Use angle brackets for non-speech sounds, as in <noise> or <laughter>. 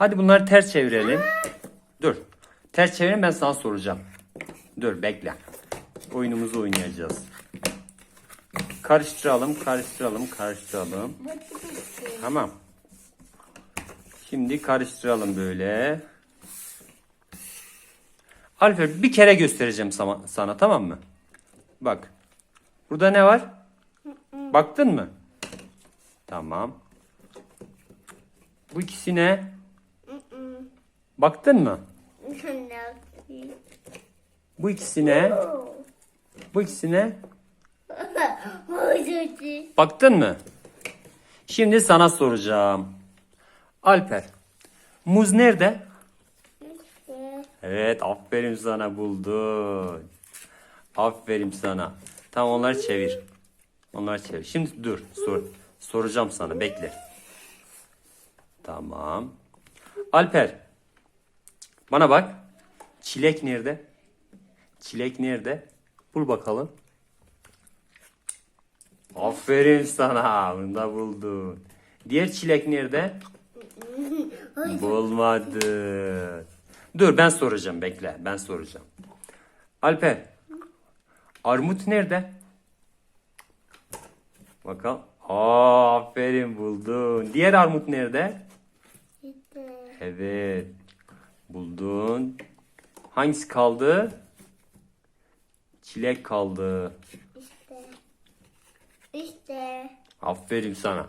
Hadi bunları ters çevirelim. Dur. Ters çevirin ben sana soracağım. Dur bekle. Oyunumuzu oynayacağız. Karıştıralım, karıştıralım, karıştıralım. Tamam. Şimdi karıştıralım böyle. Alper bir kere göstereceğim sana, sana tamam mı? Bak. Burada ne var? Baktın mı? Tamam. Bu ikisi ne? Baktın mı? Bu ikisi ne? Bu ikisi ne? <laughs> Baktın mı? Şimdi sana soracağım. Alper. Muz nerede? Evet aferin sana buldun. Aferin sana. Tamam onları çevir. Onları çevir. Şimdi dur sor. Soracağım sana bekle. Tamam. Alper. Bana bak. Çilek nerede? Çilek nerede? Bul bakalım. Aferin sana. Bunu da buldun. Diğer çilek nerede? <laughs> Bulmadı. Dur ben soracağım bekle. Ben soracağım. Alper. Armut nerede? Bakalım. Aa, aferin buldun. Diğer armut nerede? Evet. Buldun. Hangisi kaldı? Çilek kaldı. İşte. Aferin sana.